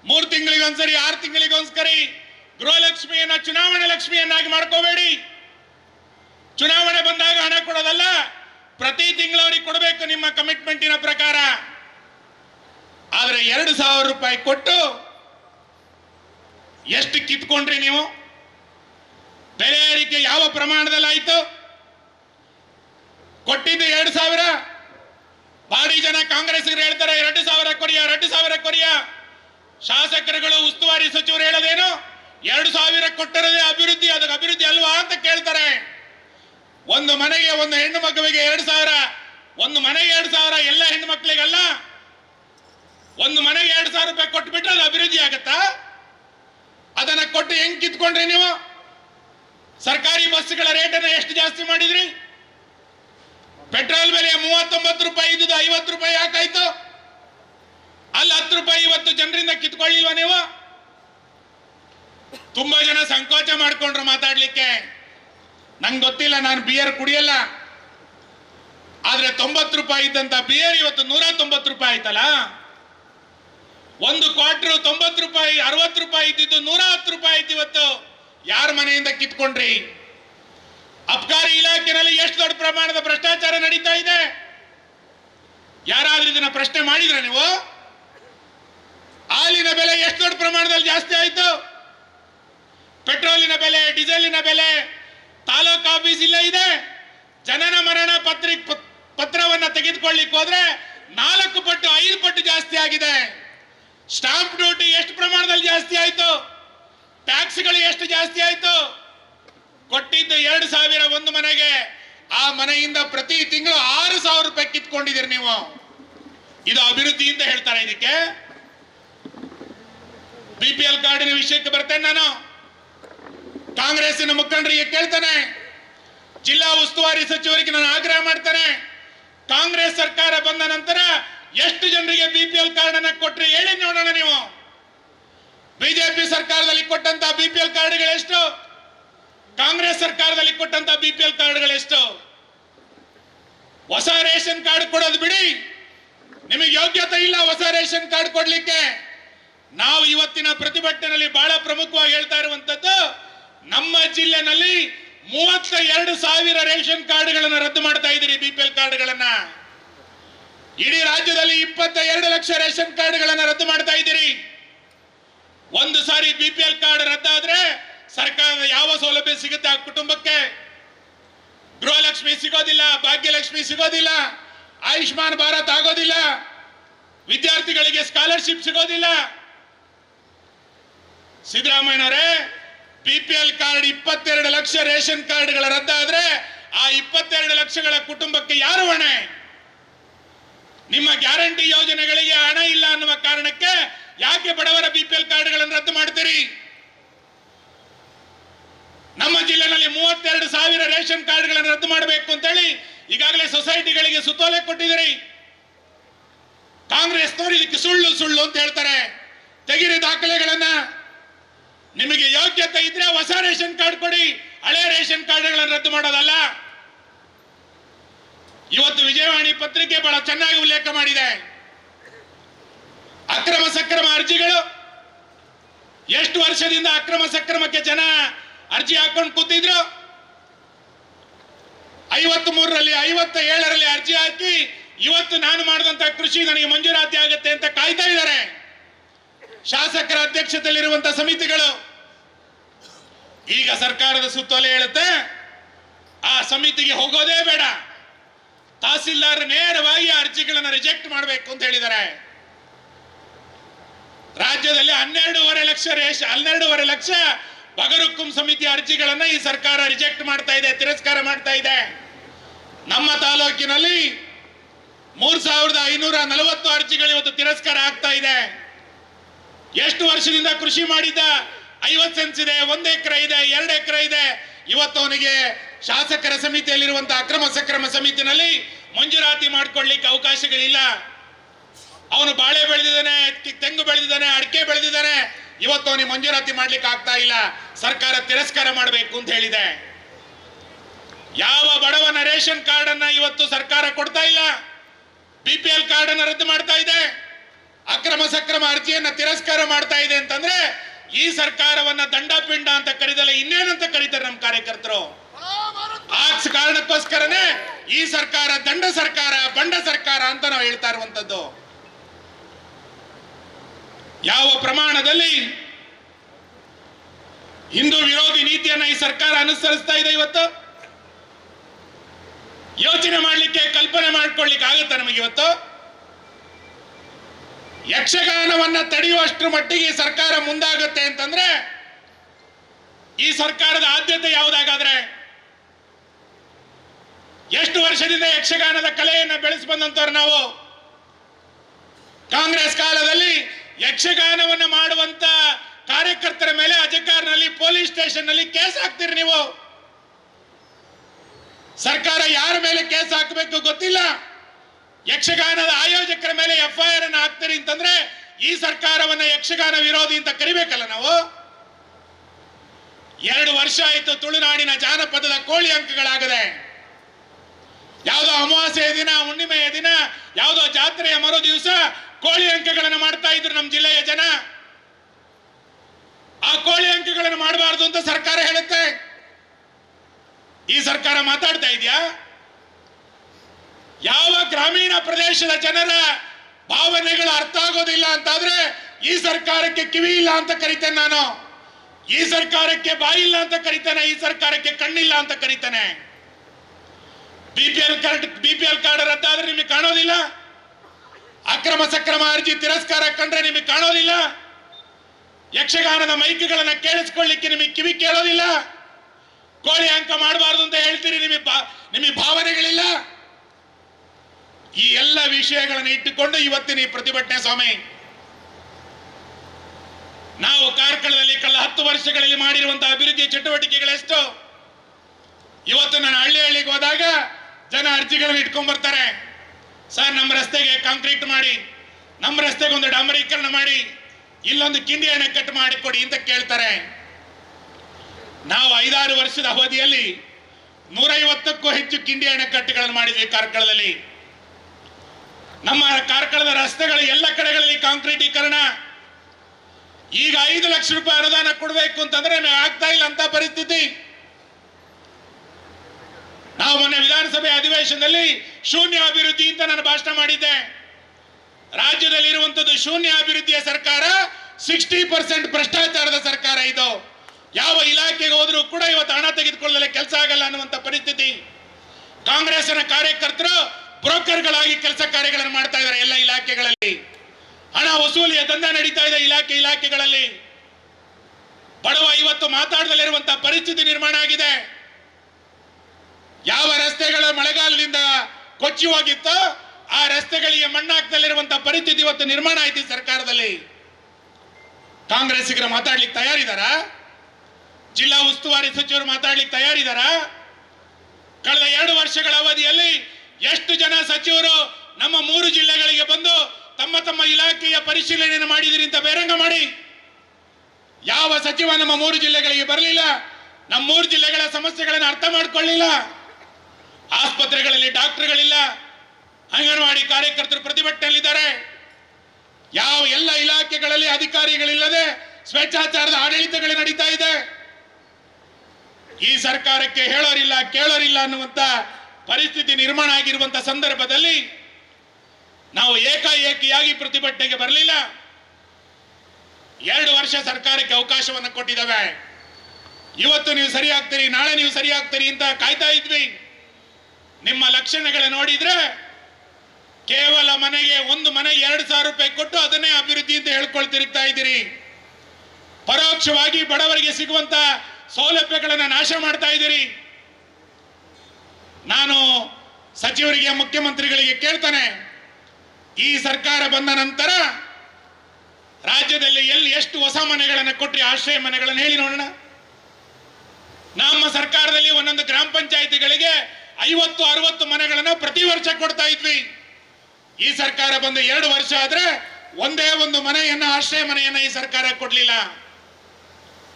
ಮೂರು ತಿಂಗಳಿಗೊಂದ್ಸರಿ ಆರು ತಿಂಗಳಿಗೊಂದ್ಸರಿ ಗೃಹಲಕ್ಷ್ಮಿಯನ್ನ, ಚುನಾವಣೆ ಲಕ್ಷ್ಮಿಯನ್ನಾಗಿ ಮಾಡ್ಕೋಬೇಡಿ. ಚುನಾವಣೆ ಬಂದಾಗ ಹಣ ಕೊಡೋದಲ್ಲ, ಪ್ರತಿ ತಿಂಗಳು ಅವ್ರಿಗೆ ಕೊಡಬೇಕು ನಿಮ್ಮ ಕಮಿಟ್ಮೆಂಟಿನ ಪ್ರಕಾರ. ಆದರೆ ಎರಡು ಸಾವಿರ ರೂಪಾಯಿ ಕೊಟ್ಟು ಎಷ್ಟು ಕಿತ್ಕೊಂಡ್ರಿ ನೀವು? ಬೆಲೆ ಏರಿಕೆ ಯಾವ ಪ್ರಮಾಣದಲ್ಲಿ ಆಯಿತು ಕೊಟ್ಟಿದ್ದು ಎರಡು ಸಾವಿರ. ಬಾಡಿ ಜನ ಕಾಂಗ್ರೆಸ್ಗರು ಹೇಳ್ತಾರೆ, ಎರಡು ಸಾವಿರ ಕೊರಿಯ ಎರಡು ಸಾವಿರ ಕೊರಿಯ ಶಾಸಕರುಗಳು ಉಸ್ತುವಾರಿ ಸಚಿವರು ಹೇಳೋದೇನು? ಎರಡು ಸಾವಿರ ಕೊಟ್ಟರದೇ ಅಭಿವೃದ್ಧಿ, ಅದಕ್ಕೆ ಅಭಿವೃದ್ಧಿ ಅಲ್ವಾ ಅಂತ ಕೇಳ್ತಾರೆ. ಒಂದು ಮನೆಗೆ ಒಂದು ಹೆಣ್ಣು ಮಗುವಿಗೆ ಎರಡು ಸಾವಿರ. ಒಂದು ಮನೆಗೆ ಎರಡು ಸಾವಿರ, ಎಲ್ಲ ಹೆಣ್ಣು ಮಕ್ಕಳಿಗಲ್ಲ. ಒಂದು ಮನೆಗೆ ಎರಡು ಸಾವಿರ ರೂಪಾಯಿ ಕೊಟ್ಬಿಟ್ರೆ ಅದು ಅಭಿವೃದ್ಧಿ ಆಗತ್ತಾ? ಅದನ್ನ ಕೊಟ್ಟು ಹೆಂಗೆ ಕಿತ್ಕೊಂಡ್ರಿ ನೀವು? ಸರ್ಕಾರಿ ಬಸ್ಗಳ ರೇಟನ್ನು ಎಷ್ಟು ಜಾಸ್ತಿ ಮಾಡಿದ್ರಿ? ಪೆಟ್ರೋಲ್ ಬೆಲೆ ಮೂವತ್ತೊಂಬತ್ತು ರೂಪಾಯಿ ಇದ್ದುದು ಐವತ್ತು ರೂಪಾಯಿ ಯಾಕಾಯ್ತು ಅಲ್ಲಿ ಹತ್ತು ರೂಪಾಯಿ ಇವತ್ತು ಜನರಿಂದ ಕಿತ್ಕೊಳ್ಳಿಲ್ವಾ ನೀವು? ತುಂಬಾ ಜನ ಸಂಕೋಚ ಮಾಡ್ಕೊಂಡ್ರು ಮಾತಾಡ್ಲಿಕ್ಕೆ. ನಂಗೆ ಗೊತ್ತಿಲ್ಲ, ನಾನು ಬಿಯರ್ ಕುಡಿಯಲ್ಲ. ಆದ್ರೆ ತೊಂಬತ್ತು ರೂಪಾಯಿ ಇದ್ದಂತ ಬಿಯರ್ ಇವತ್ತು ನೂರ ತೊಂಬತ್ತು ರೂಪಾಯಿ ಆಯ್ತಲ್ಲ? ಒಂದು ಕ್ವಾರ್ಟರ್ ತೊಂಬತ್ತು ರೂಪಾಯಿ, ಅರವತ್ತು ರೂಪಾಯಿ ಇದ್ದಿದ್ದು ನೂರ ಹತ್ತು ರೂಪಾಯಿ ಆಯ್ತು ಇವತ್ತು. ಯಾರ ಮನೆಯಿಂದ ಕಿತ್ಕೊಂಡ್ರಿ? ಅಬ್ಕಾರಿ ಇಲಾಖೆನಲ್ಲಿ ಎಷ್ಟು ದೊಡ್ಡ ಪ್ರಮಾಣದ ಭ್ರಷ್ಟಾಚಾರ ನಡೀತಾ ಇದೆ? ಯಾರಾದ್ರೂ ಇದನ್ನ ಪ್ರಶ್ನೆ ಮಾಡಿದ್ರ ನೀವು? ಹಾಲಿನ ಬೆಲೆ ಎಷ್ಟು ದೊಡ್ಡ ಪ್ರಮಾಣದಲ್ಲಿ ಜಾಸ್ತಿ ಆಯಿತು? ಪೆಟ್ರೋಲಿನ ಬೆಲೆ, ಡೀಸೆಲಿನ ಬೆಲೆ, ತಾಲೂಕು ಆಫೀಸ್ ಇಲ್ಲ ಇದೆ. ಜನನ ಮರಣ ಪತ್ರ, ಪತ್- ಪತ್ರವನ್ನ ತೆಗೆದುಕೊಳ್ಳಿಕ್ ಹೋದ್ರೆ ನಾಲ್ಕು ಪಟ್ಟು, ಐದು ಪಟ್ಟು ಜಾಸ್ತಿ ಆಗಿದೆ. ಸ್ಟಾಂಪ್ ಡ್ಯೂಟಿ ಎಷ್ಟು ಪ್ರಮಾಣದಲ್ಲಿ ಜಾಸ್ತಿ ಆಯ್ತು? ಟ್ಯಾಕ್ಸ್ಗಳು ಎಷ್ಟು ಜಾಸ್ತಿ ಆಯ್ತು? ಕೊಟ್ಟಿದ್ದು ಎರಡು ಸಾವಿರ ಒಂದು ಮನೆಗೆ. ಆ ಮನೆಯಿಂದ ಪ್ರತಿ ತಿಂಗಳು ಆರು ಸಾವಿರ ರೂಪಾಯಿ ಕಿತ್ಕೊಂಡಿದ್ದೀರಿ ನೀವು. ಇದು ಅಭಿವೃದ್ಧಿ ಅಂತ ಹೇಳ್ತಾರೆ ಇದಕ್ಕೆ. ಬಿ ಪಿ ಎಲ್ ಕಾರ್ಡಿನ ವಿಷಯಕ್ಕೆ ಬರ್ತೇನೆ ನಾನು. ಕಾಂಗ್ರೆಸ್ಸಿನ ಮುಖಂಡರಿಗೆ ಕೇಳ್ತಾನೆ. ಜಿಲ್ಲಾ ಉಸ್ತುವಾರಿ ಸಚಿವರಿಗೆ ನಾನು ಆಗ್ರಹ ಮಾಡ್ತಾನೆ. ಕಾಂಗ್ರೆಸ್ ಸರ್ಕಾರ ಬಂದ ನಂತರ ಎಷ್ಟು ಜನರಿಗೆ ಬಿ ಪಿ ಎಲ್ ಕಾರ್ಡ್ ಅನ್ನ ಕೊಟ್ರಿ ಹೇಳಿ ನೋಡೋಣ ನೀವು. ಬಿಜೆಪಿ ಸರ್ಕಾರದಲ್ಲಿ ಕೊಟ್ಟಂತ ಬಿಪಿಎಲ್ ಕಾರ್ಡ್ಗಳು ಎಷ್ಟು ಕಾಂಗ್ರೆಸ್ ಸರ್ಕಾರದಲ್ಲಿ ಕೊಟ್ಟಂತ ಬಿಪಿಎಲ್ ಕಾರ್ಡ್ಗಳು ಎಷ್ಟು ಹೊಸ ರೇಷನ್ ಕಾರ್ಡ್ ಕೊಡೋದು ಬಿಡಿ. ನಿಮಗೆ ಯೋಗ್ಯತೆ ಇಲ್ಲ ಹೊಸ ರೇಷನ್ ಕಾರ್ಡ್ ಕೊಡ್ಲಿಕ್ಕೆ. ನಾವು ಇವತ್ತಿನ ಪ್ರತಿಭಟನೆಯಲ್ಲಿ ಬಹಳ ಪ್ರಮುಖವಾಗಿ ಹೇಳ್ತಾ ಇರುವಂತದ್ದು, ನಮ್ಮ ಜಿಲ್ಲೆನಲ್ಲಿ ಮೂವತ್ತ ಎರಡು ಸಾವಿರ ರೇಷನ್ ಕಾರ್ಡ್ಗಳನ್ನು ರದ್ದು ಮಾಡ್ತಾ ಇದ್ದೀರಿ ಬಿಪಿಎಲ್ ಕಾರ್ಡ್ಗಳನ್ನ. ಇಡೀ ರಾಜ್ಯದಲ್ಲಿ ಇಪ್ಪತ್ತ ಎರಡು ಲಕ್ಷ ರೇಷನ್ ಕಾರ್ಡ್ಗಳನ್ನು ರದ್ದು ಮಾಡ್ತಾ ಇದ್ದೀರಿ. ಒಂದು ಸಾರಿ ಬಿ ಪಿ ಎಲ್ ಕಾರ್ಡ್ ರದ್ದಾದ್ರೆ ಸರ್ಕಾರದ ಯಾವ ಸೌಲಭ್ಯ ಸಿಗುತ್ತೆ ಆ ಕುಟುಂಬಕ್ಕೆ? ಗೃಹಲಕ್ಷ್ಮಿ ಸಿಗೋದಿಲ್ಲ, ಭಾಗ್ಯಲಕ್ಷ್ಮಿ ಸಿಗೋದಿಲ್ಲ, ಆಯುಷ್ಮಾನ್ ಭಾರತ್ ಆಗೋದಿಲ್ಲ, ವಿದ್ಯಾರ್ಥಿಗಳಿಗೆ ಸ್ಕಾಲರ್ಶಿಪ್ ಸಿಗೋದಿಲ್ಲ. ಸಿದ್ದರಾಮಯ್ಯನವರೇ ಬಿ ಪಿ ಎಲ್ ಕಾರ್ಡ್ ಇಪ್ಪತ್ತೆರಡು ಲಕ್ಷ ರೇಷನ್ ಕಾರ್ಡ್ಗಳ ರದ್ದಾದ್ರೆ ಆ ಇಪ್ಪತ್ತೆರಡು ಲಕ್ಷಗಳ ಕುಟುಂಬಕ್ಕೆ ಯಾರು ಹೊಣೆ? ನಿಮ್ಮ ಗ್ಯಾರಂಟಿ ಯೋಜನೆಗಳಿಗೆ ಹಣ ಇಲ್ಲ ಅನ್ನುವ ಕಾರಣಕ್ಕೆ ಯಾಕೆ ಬಡವರ ಬಿ ಪಿ ಎಲ್ ಕಾರ್ಡ್ಗಳನ್ನು ರದ್ದು ಮಾಡ್ತೀರಿ ನಮ್ಮ ಜಿಲ್ಲೆನಲ್ಲಿ ಮೂವತ್ತೆರಡು ಸಾವಿರ ರೇಷನ್ ಕಾರ್ಡ್ಗಳನ್ನು ರದ್ದು ಮಾಡಬೇಕು ಅಂತೇಳಿ ಈಗಾಗಲೇ ಸೊಸೈಟಿಗಳಿಗೆ ಸುತ್ತೋಲೆ ಕೊಟ್ಟಿದ್ದೀರಿ. ಕಾಂಗ್ರೆಸ್ನವರು ಇದಕ್ಕೆ ಸುಳ್ಳು ಸುಳ್ಳು ಅಂತ ಹೇಳ್ತಾರೆ. ತೆಗಿರಿ ದಾಖಲೆಗಳನ್ನ. ನಿಮಗೆ ಯೋಗ್ಯತೆ ಇದ್ರೆ ಹೊಸ ರೇಷನ್ ಕಾರ್ಡ್ ಕೊಡಿ. ಹಳೆ ರೇಷನ್ ಕಾರ್ಡ್ಗಳನ್ನು ರದ್ದು ಮಾಡೋದಲ್ಲ. ಇವತ್ತು ವಿಜಯವಾಣಿ ಪತ್ರಿಕೆ ಬಹಳ ಚೆನ್ನಾಗಿ ಉಲ್ಲೇಖ ಮಾಡಿದೆ. ಅಕ್ರಮ ಸಕ್ರಮ ಅರ್ಜಿಗಳು. ಎಷ್ಟು ವರ್ಷದಿಂದ ಅಕ್ರಮ ಸಕ್ರಮಕ್ಕೆ ಜನ ಅರ್ಜಿ ಹಾಕೊಂಡು ಕೂತಿದ್ರು? ಐವತ್ತು ಮೂರರಲ್ಲಿ ಐವತ್ತ ಏಳರಲ್ಲಿ ಅರ್ಜಿ ಹಾಕಿ ಇವತ್ತು ನಾನು ಮಾಡಿದಂತ ಕೃಷಿ ನನಗೆ ಮಂಜೂರಾತಿ ಆಗುತ್ತೆ ಅಂತ ಕಾಯ್ತಾ ಇದ್ದಾರೆ. ಶಾಸಕರ ಅಧ್ಯಕ್ಷತೆಯಲ್ಲಿರುವಂತ ಸಮಿತಿಗಳು. ಈಗ ಸರ್ಕಾರದ ಸುತ್ತೋಲೆ ಹೇಳುತ್ತೆ, ಆ ಸಮಿತಿಗೆ ಹೋಗೋದೇ ಬೇಡ. ತಹಸೀಲ್ದಾರ್ ನೇರವಾಗಿ ಅರ್ಜಿಗಳನ್ನು ರಿಜೆಕ್ಟ್ ಮಾಡಬೇಕು ಅಂತ ಹೇಳಿದ್ದಾರೆ. ರಾಜ್ಯದಲ್ಲಿ ಹನ್ನೆರಡೂವರೆ ಲಕ್ಷ ರೇಷ, ಹನ್ನೆರಡೂವರೆ ಲಕ್ಷ ಬಗರುಕ್ಕುಂ ಸಮಿತಿ ಅರ್ಜಿಗಳನ್ನ ಈ ಸರ್ಕಾರ ರಿಜೆಕ್ಟ್ ಮಾಡ್ತಾ ಇದೆ, ತಿರಸ್ಕಾರ ಮಾಡ್ತಾ ಇದೆ. ನಮ್ಮ ತಾಲೂಕಿನಲ್ಲಿ ಮೂರ್ ಸಾವಿರದ ಐನೂರ ನಲವತ್ತು ಅರ್ಜಿಗಳು ಇವತ್ತು ತಿರಸ್ಕಾರ ಆಗ್ತಾ ಇದೆ. ಎಷ್ಟು ವರ್ಷದಿಂದ ಕೃಷಿ ಮಾಡಿದ್ದ? ಐವತ್ತು ಸೆನ್ಸ್ ಇದೆ, ಒಂದು ಎಕರೆ ಇದೆ, ಎರಡು ಎಕರೆ ಇದೆ. ಇವತ್ತು ಅವನಿಗೆ ಶಾಸಕರ ಸಮಿತಿಯಲ್ಲಿರುವಂತಹ ಅಕ್ರಮ ಸಕ್ರಮ ಸಮಿತಿನಲ್ಲಿ ಮಂಜೂರಾತಿ ಮಾಡ್ಕೊಳ್ಳಿಕ್ಕೆ ಅವಕಾಶಗಳಿಲ್ಲ. ಅವನು ಬಾಳೆ ಬೆಳೆದಿದ್ದಾನೆ ತೆಂಗು ಬೆಳೆದಿದ್ದಾನೆ, ಅಡಿಕೆ ಬೆಳೆದಿದ್ದಾನೆ. ಇವತ್ತು ಅವನಿಗೆ ಮಂಜೂರಾತಿ ಮಾಡ್ಲಿಕ್ಕೆ ಆಗ್ತಾ ಇಲ್ಲ. ಸರ್ಕಾರ ತಿರಸ್ಕಾರ ಮಾಡಬೇಕು ಅಂತ ಹೇಳಿದೆ. ಯಾವ ಬಡವನ ರೇಷನ್ ಕಾರ್ಡ್ ಅನ್ನ ಇವತ್ತು ಸರ್ಕಾರ ಕೊಡ್ತಾ ಇಲ್ಲ? ಬಿ ಪಿ ಎಲ್ ಕಾರ್ಡ್ ಅನ್ನ ರದ್ದು ಮಾಡ್ತಾ ಇದೆ. ಅಕ್ರಮ ಸಕ್ರಮ ಅರ್ಜಿಯನ್ನ ತಿರಸ್ಕಾರ ಮಾಡ್ತಾ ಇದೆ ಅಂತಂದ್ರೆ ಈ ಸರ್ಕಾರವನ್ನ ದಂಡಪಿಂಡ ಅಂತ ಕರೀದಲ್ಲ ಇನ್ನೇನಂತ ಕರೀತಾರೆ ನಮ್ಮ ಕಾರ್ಯಕರ್ತರು? ಆ ಕಾರಣಕ್ಕೋಸ್ಕರನೇ ಈ ಸರ್ಕಾರ ದಂಡ ಸರ್ಕಾರ, ಬಂಡ ಸರ್ಕಾರ ಅಂತ ನಾವು ಹೇಳ್ತಾ ಇರುವಂತದ್ದು. ಯಾವ ಪ್ರಮಾಣದಲ್ಲಿ ಹಿಂದೂ ವಿರೋಧಿ ನೀತಿಯನ್ನ ಈ ಸರ್ಕಾರ ಅನುಸರಿಸ್ತಾ ಇದೆ ಇವತ್ತು? ಯೋಚನೆ ಮಾಡಲಿಕ್ಕೆ, ಕಲ್ಪನೆ ಮಾಡ್ಕೊಳ್ಳಿಕ್ಕೆ ಆಗುತ್ತಾ ನಮಗೆ ಇವತ್ತು? ಯಕ್ಷಗಾನವನ್ನ ತಡೆಯುವಷ್ಟರ ಮಟ್ಟಿಗೆ ಸರ್ಕಾರ ಮುಂದಾಗುತ್ತೆ ಅಂತಂದ್ರೆ, ಈ ಸರ್ಕಾರದ ಆದ್ಯತೆ ಯಾವುದಾಗಾದ್ರೆ, ಎಷ್ಟು ವರ್ಷದಿಂದ ಯಕ್ಷಗಾನದ ಕಲೆಯನ್ನು ಬೆಳೆಸಿ ಬಂದಂತವ್ರು ನಾವು? ಕಾಂಗ್ರೆಸ್ ಕಾಲದಲ್ಲಿ ಯಕ್ಷಗಾನವನ್ನ ಮಾಡುವಂತ ಕಾರ್ಯಕರ್ತರ ಮೇಲೆ ಅಜಕಾರ್ನಲ್ಲಿ ಪೊಲೀಸ್ ಸ್ಟೇಷನ್ನಲ್ಲಿ ಕೇಸ್ ಹಾಕ್ತೀರಿ ನೀವು. ಸರ್ಕಾರ ಯಾರ ಮೇಲೆ ಕೇಸ್ ಹಾಕಬೇಕು ಗೊತ್ತಿಲ್ಲ. ಯಕ್ಷಗಾನದ ಆಯೋಜಕರ ಮೇಲೆ ಎಫ್ಐಆರ್ ಅನ್ನು ಹಾಕ್ತೀರಿ ಅಂತಂದ್ರೆ ಈ ಸರ್ಕಾರವನ್ನ ಯಕ್ಷಗಾನ ವಿರೋಧಿ ಅಂತ ಕರಿಬೇಕಲ್ಲ ನಾವು. ಎರಡು ವರ್ಷ ಆಯಿತು ತುಳುನಾಡಿನ ಜಾನಪದದ ಕೋಳಿ ಅಂಕಗಳಾಗದೆ. ಯಾವುದೋ ಅಮಾವಾಸ್ಯೆಯ ದಿನ, ಹುಣ್ಣಿಮೆಯ ದಿನ, ಯಾವುದೋ ಜಾತ್ರೆಯ ಮರು ದಿವಸ ಕೋಳಿ ಅಂಕಗಳನ್ನು ಮಾಡ್ತಾ ಇದ್ರು ನಮ್ಮ ಜಿಲ್ಲೆಯ ಜನ. ಆ ಕೋಳಿ ಅಂಕಗಳನ್ನು ಮಾಡಬಾರದು ಅಂತ ಸರ್ಕಾರ ಹೇಳುತ್ತೆ. ಈ ಸರ್ಕಾರ ಮಾತಾಡ್ತಾ ಇದೆಯಾ? ಯಾವ ಗ್ರಾಮೀಣ ಪ್ರದೇಶದ ಜನರ ಭಾವನೆಗಳು ಅರ್ಥ ಆಗೋದಿಲ್ಲ ಅಂತಾದ್ರೆ ಈ ಸರ್ಕಾರಕ್ಕೆ ಕಿವಿ ಇಲ್ಲ ಅಂತ ಕರಿತೇನೆ ನಾನು. ಈ ಸರ್ಕಾರಕ್ಕೆ ಬಾಯಿ ಇಲ್ಲ ಅಂತ ಕರಿತಾನೆ, ಈ ಸರ್ಕಾರಕ್ಕೆ ಕಣ್ಣಿಲ್ಲ ಅಂತ ಕರಿತಾನೆ. B P L card B P L card ರದ್ದಾದ್ರೆ ನಿಮಗೆ ಕಾಣೋದಿಲ್ಲ? ಅಕ್ರಮ ಸಕ್ರಮ ಅರ್ಜಿ ತಿರಸ್ಕಾರ ಕಂಡ್ರೆ ನಿಮಗೆ ಕಾಣೋದಿಲ್ಲ. ಯಕ್ಷಗಾನದ ಮೈಕ್ಗಳನ್ನ ಕೇಳಿಸ್ಕೊಳ್ಳಿಕ್ಕೆ ನಿಮಗೆ ಕಿವಿ ಕೇಳೋದಿಲ್ಲ. ಕೋಳಿ ಅಂಕ ಮಾಡಬಾರ್ದು ಅಂತ ಹೇಳ್ತೀರಿ, ನಿಮಗೆ ನಿಮಗೆ ಭಾವನೆಗಳಿಲ್ಲ. ಈ ಎಲ್ಲ ವಿಷಯಗಳನ್ನು ಇಟ್ಟುಕೊಂಡು ಇವತ್ತಿನ ಈ ಪ್ರತಿಭಟನೆ ಸ್ವಾಮಿ. ನಾವು ಕಾರ್ಕಳದಲ್ಲಿ ಕಳೆದ ಹತ್ತು ವರ್ಷಗಳಲ್ಲಿ ಮಾಡಿರುವಂತಹ ಅಭಿವೃದ್ಧಿ ಚಟುವಟಿಕೆಗಳೆಷ್ಟು ಇವತ್ತು ನಾನು ಹಳ್ಳಿ ಹಳ್ಳಿಗೆ ಹೋದಾಗ ಜನ ಅರ್ಜಿಗಳನ್ನು ಇಟ್ಕೊಂಡ್ ಬರ್ತಾರೆ ಸರ್, ನಮ್ಮ ರಸ್ತೆಗೆ ಕಾಂಕ್ರೀಟ್ ಮಾಡಿ, ನಮ್ಮ ರಸ್ತೆಗೆ ಒಂದು ಡಾಂಬರೀಕರಣ ಮಾಡಿ, ಇಲ್ಲೊಂದು ಕಿಂಡಿ ಕಟ್ ಮಾಡಿ ಕೊಡಿ ಅಂತ ಕೇಳ್ತಾರೆ. ನಾವು ಐದಾರು ವರ್ಷದ ಅವಧಿಯಲ್ಲಿ ನೂರೈವತ್ತಕ್ಕೂ ಹೆಚ್ಚು ಕಿಂಡಿ ಅಣೆಕಟ್ಟುಗಳನ್ನು ಮಾಡಿದ್ವಿ ಕಾರ್ಕಳದಲ್ಲಿ. ನಮ್ಮ ಕಾರ್ಕಳದ ರಸ್ತೆಗಳ ಎಲ್ಲ ಕಡೆಗಳಲ್ಲಿ ಕಾಂಕ್ರೀಟೀಕರಣ. ಈಗ ಐದು ಲಕ್ಷ ರೂಪಾಯಿ ಅನುದಾನ ಕೊಡಬೇಕು ಅಂತಂದ್ರೆ ನಾವು ಆಗ್ತಾ ಇಲ್ಲ ಅಂತ ಪರಿಸ್ಥಿತಿ. ನಾವು ಮೊನ್ನೆ ವಿಧಾನಸಭೆ ಅಧಿವೇಶನದಲ್ಲಿ ಶೂನ್ಯ ಅಭಿವೃದ್ಧಿ ಅಂತ ನಾನು ಭಾಷಣ ಮಾಡಿದ್ದೆ. ರಾಜ್ಯದಲ್ಲಿ ಇರುವಂತದ್ದು ಶೂನ್ಯ ಅಭಿವೃದ್ಧಿಯ ಸರ್ಕಾರ ಸಿಕ್ಸ್ಟಿ ಪರ್ಸೆಂಟ್ ಭ್ರಷ್ಟಾಚಾರದ ಸರ್ಕಾರ ಇದು. ಯಾವ ಇಲಾಖೆಗೆ ಹೋದ್ರೂ ಕೂಡ ಇವತ್ತು ಹಣ ತೆಗೆದುಕೊಳ್ಳಲೇ ಕೆಲಸ ಆಗಲ್ಲ ಅನ್ನುವಂತ ಪರಿಸ್ಥಿತಿ. ಕಾಂಗ್ರೆಸ್ನ ಕಾರ್ಯಕರ್ತರು ಬ್ರೋಕರ್ಗಳಾಗಿ ಕೆಲಸ ಕಾರ್ಯಗಳನ್ನು ಮಾಡ್ತಾ ಇದ್ದಾರೆ ಎಲ್ಲ ಇಲಾಖೆಗಳಲ್ಲಿ. ಹಣ ವಸೂಲಿಯ ದಂಧ ನಡೀತಾ ಇದೆ ಇಲಾಖೆ ಇಲಾಖೆಗಳಲ್ಲಿ. ಬಡವ ಇವತ್ತು ಮಾತಾಡದಲ್ಲಿರುವಂತಹ ಪರಿಸ್ಥಿತಿ ನಿರ್ಮಾಣ ಆಗಿದೆ. ಯಾವ ರಸ್ತೆಗಳು ಮಳೆಗಾಲದಿಂದ ಕೊಚ್ಚಿ ಹೋಗಿತ್ತೋ ಆ ರಸ್ತೆಗಳಿಗೆ ಮಣ್ಣಾಕ್ದಲ್ಲಿರುವಂತಹ ಪರಿಸ್ಥಿತಿ ಇವತ್ತು ನಿರ್ಮಾಣ ಆಯ್ತು ಸರ್ಕಾರದಲ್ಲಿ. ಕಾಂಗ್ರೆಸ್ಸಿಗರು ಮಾತಾಡ್ಲಿಕ್ಕೆ ತಯಾರಿದಾರ? ಜಿಲ್ಲಾ ಉಸ್ತುವಾರಿ ಸಚಿವರು ಮಾತಾಡ್ಲಿಕ್ಕೆ ತಯಾರಿದಾರ? ಕಳೆದ ಎರಡು ವರ್ಷಗಳ ಅವಧಿಯಲ್ಲಿ ಎಷ್ಟು ಜನ ಸಚಿವರು ನಮ್ಮ ಮೂರು ಜಿಲ್ಲೆಗಳಿಗೆ ಬಂದು ತಮ್ಮ ತಮ್ಮ ಇಲಾಖೆಯ ಪರಿಶೀಲನೆಯನ್ನು ಮಾಡಿದಿರಿ ಅಂತ ಬೇರಂಗ ಮಾಡಿ. ಯಾವ ಸಚಿವ ನಮ್ಮ ಮೂರು ಜಿಲ್ಲೆಗಳಿಗೆ ಬರಲಿಲ್ಲ, ನಮ್ಮ ಮೂರು ಜಿಲ್ಲೆಗಳ ಸಮಸ್ಯೆಗಳನ್ನು ಅರ್ಥ ಮಾಡ್ಕೊಳ್ಳಿಲ್ಲ. ಆಸ್ಪತ್ರೆಗಳಲ್ಲಿ ಡಾಕ್ಟರ್ಗಳಿಲ್ಲ, ಅಂಗನವಾಡಿ ಕಾರ್ಯಕರ್ತರು ಪ್ರತಿಭಟನೆಯಲ್ಲಿದ್ದಾರೆ. ಯಾವ ಎಲ್ಲ ಇಲಾಖೆಗಳಲ್ಲಿ ಅಧಿಕಾರಿಗಳಿಲ್ಲದೆ ಸ್ವೇಚ್ಛಾಚಾರದ ಆಡಳಿತಗಳು ನಡೀತಾ ಇದೆ. ಈ ಸರ್ಕಾರಕ್ಕೆ ಹೇಳೋರಿಲ್ಲ, ಕೇಳೋರಿಲ್ಲ ಅನ್ನುವಂತ ಪರಿಸ್ಥಿತಿ ನಿರ್ಮಾಣ ಆಗಿರುವಂಥ ಸಂದರ್ಭದಲ್ಲಿ ನಾವು ಏಕಾಏಕಿಯಾಗಿ ಪ್ರತಿಭಟನೆಗೆ ಬರಲಿಲ್ಲ. ಎರಡು ವರ್ಷ ಸರ್ಕಾರಕ್ಕೆ ಅವಕಾಶವನ್ನು ಕೊಟ್ಟಿದ್ದಾವೆ. ಇವತ್ತು ನೀವು ಸರಿಯಾಗ್ತೀರಿ, ನಾಳೆ ನೀವು ಸರಿಯಾಗ್ತೀರಿ ಅಂತ ಕಾಯ್ತಾ ಇದ್ವಿ. ನಿಮ್ಮ ಲಕ್ಷಣಗಳ ನೋಡಿದ್ರೆ ಕೇವಲ ಮನೆಗೆ ಒಂದು ಮನೆ ಎರಡು ಸಾವಿರ ರೂಪಾಯಿ ಕೊಟ್ಟು ಅದನ್ನೇ ಅಭಿವೃದ್ಧಿ ಅಂತ ಹೇಳ್ಕೊಳ್ತಿರ್ತಾ ಇದ್ದೀರಿ. ಪರೋಕ್ಷವಾಗಿ ಬಡವರಿಗೆ ಸಿಗುವಂತ ಸೌಲಭ್ಯಗಳನ್ನು ನಾಶ ಮಾಡ್ತಾ ಇದ್ದೀರಿ. ನಾನು ಸಚಿವರಿಗೆ, ಮುಖ್ಯಮಂತ್ರಿಗಳಿಗೆ ಕೇಳ್ತಾನೆ, ಈ ಸರ್ಕಾರ ಬಂದ ನಂತರ ರಾಜ್ಯದಲ್ಲಿ ಎಲ್ಲಿ ಎಷ್ಟು ಹೊಸ ಮನೆಗಳನ್ನು ಕೊಟ್ರಿ, ಆಶ್ರಯ ಮನೆಗಳನ್ನು ಹೇಳಿ ನೋಡೋಣ. ನಮ್ಮ ಸರ್ಕಾರದಲ್ಲಿ ಒಂದೊಂದು ಗ್ರಾಮ ಪಂಚಾಯಿತಿಗಳಿಗೆ ಐವತ್ತು, ಅರವತ್ತು ಮನೆಗಳನ್ನ ಪ್ರತಿ ವರ್ಷ ಕೊಡ್ತಾ ಇದ್ವಿ. ಈ ಸರ್ಕಾರ ಬಂದು ಎರಡು ವರ್ಷ ಆದ್ರೆ ಒಂದೇ ಒಂದು ಮನೆಯನ್ನ, ಆಶ್ರಯ ಮನೆಯನ್ನ ಈ ಸರ್ಕಾರ ಕೊಡ್ಲಿಲ್ಲ.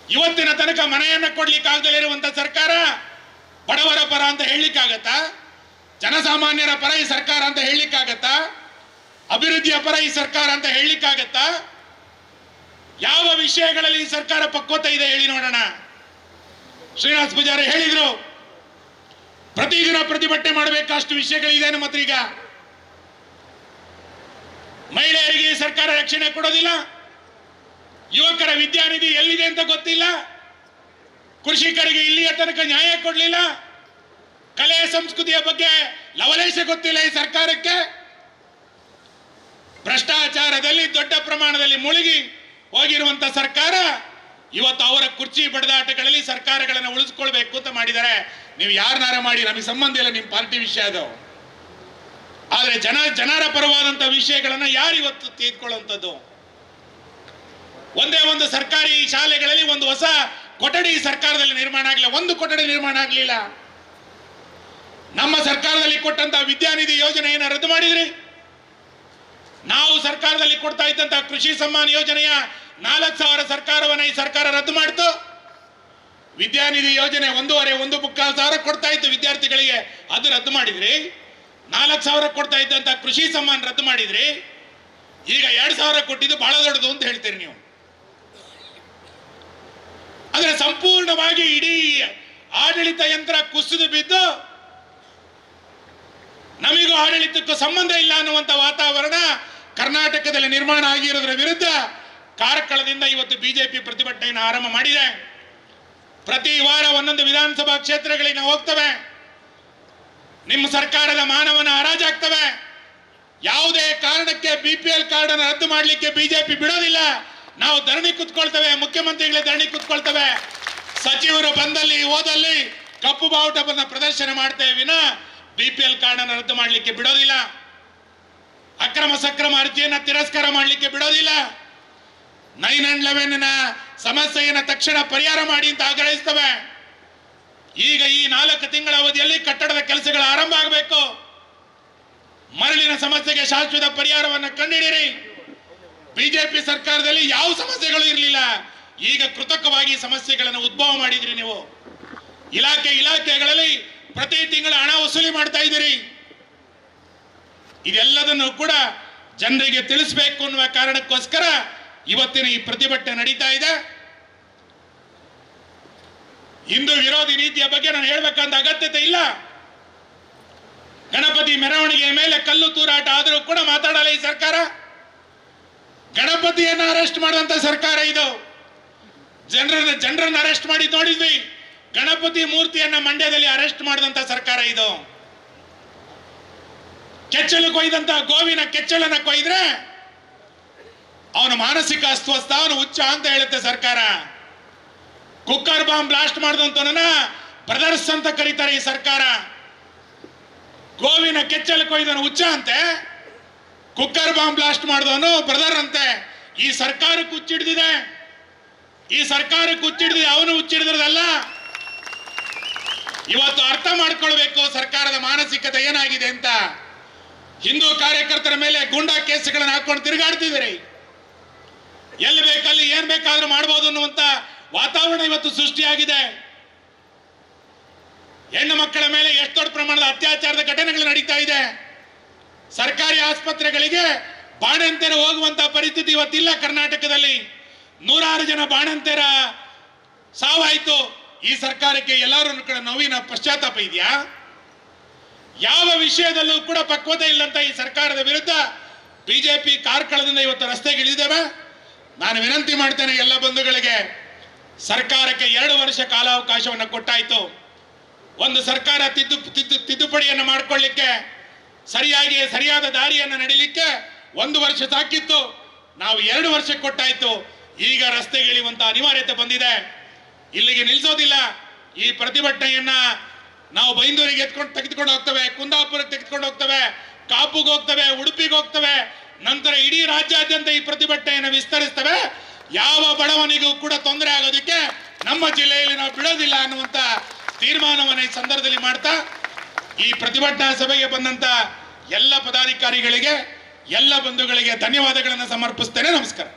ಇವತ್ತಿನ ತನಕ ಮನೆಯನ್ನ ಕೊಡ್ಲಿಕ್ಕೆ ಇರುವಂತ ಸರ್ಕಾರ ಬಡವರ ಪರ ಅಂತ ಹೇಳಲಿಕ್ಕಾಗತ್ತಾ? ಜನಸಾಮಾನ್ಯರ ಪರ ಈ ಸರ್ಕಾರ ಅಂತ ಹೇಳಲಿಕ್ಕಾಗತ್ತಾ? ಅಭಿವೃದ್ಧಿಯ ಪರ ಈ ಸರ್ಕಾರ ಅಂತ ಹೇಳಲಿಕ್ಕಾಗತ್ತಾ? ಯಾವ ವಿಷಯಗಳಲ್ಲಿ ಈ ಸರ್ಕಾರ ಪಕ್ವತ ಇದೆ ಹೇಳಿ ನೋಡೋಣ. ಶ್ರೀನಿವಾಸ್ ಪೂಜಾರಿ ಹೇಳಿದ್ರು ಪ್ರತಿದಿನ ಪ್ರತಿಭಟನೆ ಮಾಡಬೇಕಷ್ಟು ವಿಷಯಗಳಿದೆ ನಮ್ಮ ಹತ್ರ ಈಗ ಮಹಿಳೆಯರಿಗೆ ಸರ್ಕಾರ ರಕ್ಷಣೆ ಕೊಡೋದಿಲ್ಲ. ಯುವಕರ ವಿದ್ಯಾನಿಧಿ ಎಲ್ಲಿದೆ ಅಂತ ಗೊತ್ತಿಲ್ಲ. ಕೃಷಿಕರಿಗೆ ಇಲ್ಲಿಯ ತನಕ ನ್ಯಾಯ ಕೊಡಲಿಲ್ಲ. ಕಲೆ ಸಂಸ್ಕೃತಿಯ ಬಗ್ಗೆ ಲವಲೇಶ ಗೊತ್ತಿಲ್ಲ ಈ ಸರ್ಕಾರಕ್ಕೆ. ಭ್ರಷ್ಟಾಚಾರದಲ್ಲಿ ದೊಡ್ಡ ಪ್ರಮಾಣದಲ್ಲಿ ಮುಳುಗಿ ಹೋಗಿರುವಂತ ಸರ್ಕಾರ. ಇವತ್ತು ಅವರ ಕುರ್ಚಿ ಬಡದಾಟಗಳಲ್ಲಿ ಸರ್ಕಾರಗಳನ್ನು ಉಳಿಸ್ಕೊಳ್ಬೇಕು ಅಂತ ಮಾಡಿದ್ದಾರೆ. ನೀವು ಯಾರನ್ನಾರ ಮಾಡಿ ನಮಗೆ ಸಂಬಂಧ ಇಲ್ಲ ನಿಮ್ಮ ಪಾರ್ಟಿ ವಿಷಯ ಅದು. ಆದರೆ ಜನ, ಜನರ ಪರವಾದಂಥ ವಿಷಯಗಳನ್ನು ಯಾರು ಇವತ್ತು ತೆಗೆದುಕೊಳ್ಳುವಂಥದ್ದು ಒಂದೇ ಒಂದು ಸರ್ಕಾರಿ ಶಾಲೆಗಳಲ್ಲಿ ಒಂದು ಹೊಸ ಕೊಠಡಿ ಸರ್ಕಾರದಲ್ಲಿ ನಿರ್ಮಾಣ ಆಗಲಿಲ್ಲ. ಒಂದು ಕೊಠಡಿ ನಿರ್ಮಾಣ ಆಗಲಿಲ್ಲ. ನಮ್ಮ ಸರ್ಕಾರದಲ್ಲಿ ಕೊಟ್ಟಂತ ವಿದ್ಯಾನಿಧಿ ಯೋಜನೆಯನ್ನು ರದ್ದು ಮಾಡಿದ್ರಿ. ನಾವು ಸರ್ಕಾರದಲ್ಲಿ ಕೊಡ್ತಾ ಇದ್ದಂತ ಕೃಷಿ ಸಮ್ಮಾನ್ ಯೋಜನೆಯ ನಾಲ್ಕು ಸಾವಿರ ಸರ್ಕಾರವನ್ನ ಈ ಸರ್ಕಾರ ರದ್ದು ಮಾಡಿತು. ವಿದ್ಯಾನಿಧಿ ಯೋಜನೆ ಒಂದೂವರೆ, ಒಂದು ಮುಕ್ಕಾಲು ಸಾವಿರ ಕೊಡ್ತಾ ಇತ್ತು ವಿದ್ಯಾರ್ಥಿಗಳಿಗೆ. ಅದು ರದ್ದು ಮಾಡಿದ್ರಿ. ನಾಲ್ಕು ಸಾವಿರ ಕೊಡ್ತಾ ಇದ್ದಂತ ಕೃಷಿ ಸಮ್ಮಾನ್ ರದ್ದು ಮಾಡಿದ್ರಿ. ಈಗ ಎರಡು ಸಾವಿರ ಕೊಟ್ಟಿದ್ದು ಬಹಳ ದೊಡ್ಡದು ಅಂತ ಹೇಳ್ತೀರಿ ನೀವು. ಆದರೆ ಸಂಪೂರ್ಣವಾಗಿ ಇಡೀ ಆಡಳಿತ ಯಂತ್ರ ಕುಸಿದು ಬಿದ್ದು ನಮಗೂ ಆಡಳಿತಕ್ಕೂ ಸಂಬಂಧ ಇಲ್ಲ ಅನ್ನುವಂತ ವಾತಾವರಣ ಕರ್ನಾಟಕದಲ್ಲಿ ನಿರ್ಮಾಣ ಆಗಿರೋದ್ರ ವಿರುದ್ಧ ಕಾರ್ಕಳದಿಂದ ಇವತ್ತು ಬಿಜೆಪಿ ಪ್ರತಿಭಟನೆಯನ್ನು ಆರಂಭ ಮಾಡಿದೆ. ಪ್ರತಿ ವಾರ ಒಂದೊಂದು ವಿಧಾನಸಭಾ ಕ್ಷೇತ್ರಗಳಿಗೆ ನಾವು ಹೋಗ್ತವೆ. ನಿಮ್ಮ ಸರ್ಕಾರದ ಮಾನವನ ಹರಾಜಾಗ್ತವೆ. ಯಾವುದೇ ಕಾರಣಕ್ಕೆ ಬಿ ಪಿ ಎಲ್ ಕಾರ್ಡ್ ಅನ್ನು ರದ್ದು ಮಾಡಲಿಕ್ಕೆ ಬಿಜೆಪಿ ಬಿಡೋದಿಲ್ಲ. ನಾವು ಧರಣಿ ಕುತ್ಕೊಳ್ತೇವೆ, ಮುಖ್ಯಮಂತ್ರಿಗಳೇ ಧರಣಿ ಕುತ್ಕೊಳ್ತೇವೆ. ಸಚಿವರು ಬಂದಲ್ಲಿ, ಹೋದಲ್ಲಿ ಕಪ್ಪು ಬಾವುಟವನ್ನು ಪ್ರದರ್ಶನ ಮಾಡ್ತೇವೆ ವಿನ ಬಿ ಪಿ ಎಲ್ ಕಾರ್ಡ್ ಅನ್ನು ರದ್ದು ಮಾಡಲಿಕ್ಕೆ ಬಿಡೋದಿಲ್ಲ. ಅಕ್ರಮ ಸಕ್ರಮ ಅರ್ಜಿಯನ್ನ ತಿರಸ್ಕಾರ ಮಾಡಲಿಕ್ಕೆ ಬಿಡೋದಿಲ್ಲ. ನೈನ್ ಅಂಡ್ ಲೆವೆನ್ನ ಸಮಸ್ಯೆಯನ್ನ ತಕ್ಷಣ ಪರಿಹಾರ ಮಾಡಿ ಅಂತ ಆಗ್ರಹಿಸ್ತವೆ. ಈಗ ಈ ನಾಲ್ಕು ತಿಂಗಳ ಅವಧಿಯಲ್ಲಿ ಕಟ್ಟಡದ ಕೆಲಸಗಳು ಆರಂಭ ಆಗಬೇಕು. ಮರಳಿನ ಸಮಸ್ಯೆಗೆ ಶಾಶ್ವತ ಪರಿಹಾರವನ್ನು ಕಂಡುಹಿಡಿಯಿರಿ. ಬಿಜೆಪಿ ಸರ್ಕಾರದಲ್ಲಿ ಯಾವ ಸಮಸ್ಯೆಗಳು ಇರಲಿಲ್ಲ. ಈಗ ಕೃತಕವಾಗಿ ಸಮಸ್ಯೆಗಳನ್ನು ಉದ್ಭವ ಮಾಡಿದ್ರಿ ನೀವು. ಇಲಾಖೆ ಇಲಾಖೆಗಳಲ್ಲಿ ಪ್ರತಿ ತಿಂಗಳ ಹಣ ವಸೂಲಿ ಮಾಡ್ತಾ ಇದ್ದೀರಿ. ಇದೆಲ್ಲದನ್ನು ಕೂಡ ಜನರಿಗೆ ತಿಳಿಸಬೇಕು ಅನ್ನುವ ಕಾರಣಕ್ಕೋಸ್ಕರ ಇವತ್ತಿನ ಈ ಪ್ರತಿಭಟನೆ ನಡೀತಾ ಇದೆ. ಹಿಂದೂ ವಿರೋಧಿ ನೀತಿಯ ಬಗ್ಗೆ ನಾನು ಹೇಳಬೇಕಂತ ಅಗತ್ಯತೆ ಇಲ್ಲ. ಗಣಪತಿ ಮೆರವಣಿಗೆಯ ಮೇಲೆ ಕಲ್ಲು ತೂರಾಟ ಆದರೂ ಕೂಡ ಮಾತಾಡಲ್ಲ ಈ ಸರ್ಕಾರ. ಗಣಪತಿಯನ್ನು ಅರೆಸ್ಟ್ ಮಾಡುವಂತ ಸರ್ಕಾರ ಇದು. ಜನರನ್ನ, ಜನರನ್ನು ಅರೆಸ್ಟ್ ಮಾಡಿ ನೋಡಿದ್ವಿ. ಗಣಪತಿ ಮೂರ್ತಿಯನ್ನ ಮಂಡ್ಯದಲ್ಲಿ ಅರೆಸ್ಟ್ ಮಾಡಿದಂತ ಸರ್ಕಾರ ಇದು. ಕೆಚ್ಚಲು ಕೊಯ್ದಂತ ಗೋವಿನ ಕೆಚ್ಚಲನ್ನ ಕೊಯ್ದ್ರೆ ಅವನ ಮಾನಸಿಕ ಅಸ್ವಸ್ಥ, ಅವನು ಹುಚ್ಚ ಅಂತ ಹೇಳುತ್ತೆ ಸರ್ಕಾರ. ಕುಕ್ಕರ್ ಬಾಂಬ್ ಬ್ಲಾಸ್ಟ್ ಮಾಡಿದಂತವನನ್ನ ಬ್ರದರ್ಸ್ ಅಂತ ಕರೀತಾರೆ ಈ ಸರ್ಕಾರ. ಗೋವಿನ ಕೆಚ್ಚಲು ಕೊಯ್ದನು ಹುಚ್ಚ ಅಂತೆ, ಕುಕ್ಕರ್ ಬಾಂಬ್ ಬ್ಲಾಸ್ಟ್ ಮಾಡಿದವನು ಬ್ರದರ್ ಅಂತೆ. ಈ ಸರ್ಕಾರಕ್ಕೆ ಹುಚ್ಚಿಡ್ದಿದೆ. ಈ ಸರ್ಕಾರಕ್ಕೆ ಹುಚ್ಚಿಡ್ದಿದೆ, ಅವನು ಹುಚ್ಚಿಡಿದ್ರದಲ್ಲ. ಇವತ್ತು ಅರ್ಥ ಮಾಡ್ಕೊಳ್ಬೇಕು ಸರ್ಕಾರದ ಮಾನಸಿಕತೆ ಏನಾಗಿದೆ ಅಂತ. ಹಿಂದೂ ಕಾರ್ಯಕರ್ತರ ಮೇಲೆ ಗೂಂಡಾ ಕೇಸುಗಳನ್ನು ಹಾಕೊಂಡು ತಿರುಗಾಡ್ತಿದ್ದೀರಿ. ಎಲ್ಲಿ ಬೇಕಲ್ಲಿ ಏನ್ ಬೇಕಾದ್ರೂ ಮಾಡ್ಬೋದು ಅನ್ನುವಂತ ವಾತಾವರಣ ಇವತ್ತು ಸೃಷ್ಟಿಯಾಗಿದೆ. ಹೆಣ್ಣು ಮಕ್ಕಳ ಮೇಲೆ ಎಷ್ಟು ದೊಡ್ಡ ಪ್ರಮಾಣದ ಅತ್ಯಾಚಾರದ ಘಟನೆಗಳು ನಡೀತಾ ಇದೆ. ಸರ್ಕಾರಿ ಆಸ್ಪತ್ರೆಗಳಿಗೆ ಬಾಣಂತೆರ ಹೋಗುವಂತ ಪರಿಸ್ಥಿತಿ ಇವತ್ತಿಲ್ಲ ಕರ್ನಾಟಕದಲ್ಲಿ. ನೂರಾರು ಜನ ಬಾಣಂತೆರ ಸಾವಾಯಿತು. ಈ ಸರ್ಕಾರಕ್ಕೆ ಎಲ್ಲರೂ ಕೂಡ ನೋವಿನ ಪಶ್ಚಾತ್ತಾಪ ಇದೆಯಾ? ಯಾವ ವಿಷಯದಲ್ಲೂ ಕೂಡ ಪಕ್ವತೆ ಇಲ್ಲಂತ ಈ ಸರ್ಕಾರದ ವಿರುದ್ಧ ಬಿಜೆಪಿ ಕಾರ್ಕಳದಿಂದ ಇವತ್ತು ರಸ್ತೆಗೆ ಇಳಿದೇವೆ ನಾನು ವಿನಂತಿ ಮಾಡ್ತೇನೆ ಎಲ್ಲ ಬಂಧುಗಳಿಗೆ, ಸರ್ಕಾರಕ್ಕೆ ಎರಡು ವರ್ಷ ಕಾಲಾವಕಾಶವನ್ನು ಕೊಟ್ಟಾಯಿತು. ಒಂದು ಸರ್ಕಾರ ತಿದ್ದು ತಿದ್ದು, ತಿದ್ದುಪಡಿಯನ್ನು ಮಾಡಿಕೊಳ್ಳಿಕ್ಕೆ ಸರಿಯಾಗಿ ಸರಿಯಾದ ದಾರಿಯನ್ನು ನಡೀಲಿಕ್ಕೆ ಒಂದು ವರ್ಷ ಸಾಕಿತ್ತು. ನಾವು ಎರಡು ವರ್ಷ ಕೊಟ್ಟಾಯಿತು. ಈಗ ರಸ್ತೆಗೆ ಇಳಿಯುವಂತ ಅನಿವಾರ್ಯತೆ ಬಂದಿದೆ. ಇಲ್ಲಿಗೆ ನಿಲ್ಲಿಸೋದಿಲ್ಲ ಈ ಪ್ರತಿಭಟನೆಯನ್ನ ನಾವು ಬೈಂದೂರಿಗೆ ಎತ್ಕೊಂಡು ತೆಗೆದುಕೊಂಡು ಹೋಗ್ತವೆ, ಕುಂದಾಪುರಕ್ಕೆ ತೆಗೆದುಕೊಂಡು ಹೋಗ್ತವೆ, ಕಾಪುಗೆ ಹೋಗ್ತವೆ, ಉಡುಪಿಗೆ ಹೋಗ್ತೇವೆ ನಂತರ ಇಡೀ ರಾಜ್ಯಾದ್ಯಂತ ಈ ಪ್ರತಿಭಟನೆಯನ್ನು ವಿಸ್ತರಿಸ್ತವೆ. ಯಾವ ಬಡವನಿಗೂ ಕೂಡ ತೊಂದರೆ ಆಗೋದಕ್ಕೆ ನಮ್ಮ ಜಿಲ್ಲೆಯಲ್ಲಿ ನಾವು ಬಿಡೋದಿಲ್ಲ ಅನ್ನುವಂತ ತೀರ್ಮಾನವನ್ನು ಈ ಸಂದರ್ಭದಲ್ಲಿ ಮಾಡ್ತಾ, ಈ ಪ್ರತಿಭಟನಾ ಸಭೆಗೆ ಬಂದಂತ ಎಲ್ಲ ಪದಾಧಿಕಾರಿಗಳಿಗೆ, ಎಲ್ಲ ಬಂಧುಗಳಿಗೆ ಧನ್ಯವಾದಗಳನ್ನು ಸಮರ್ಪಿಸ್ತೇನೆ. ನಮಸ್ಕಾರ.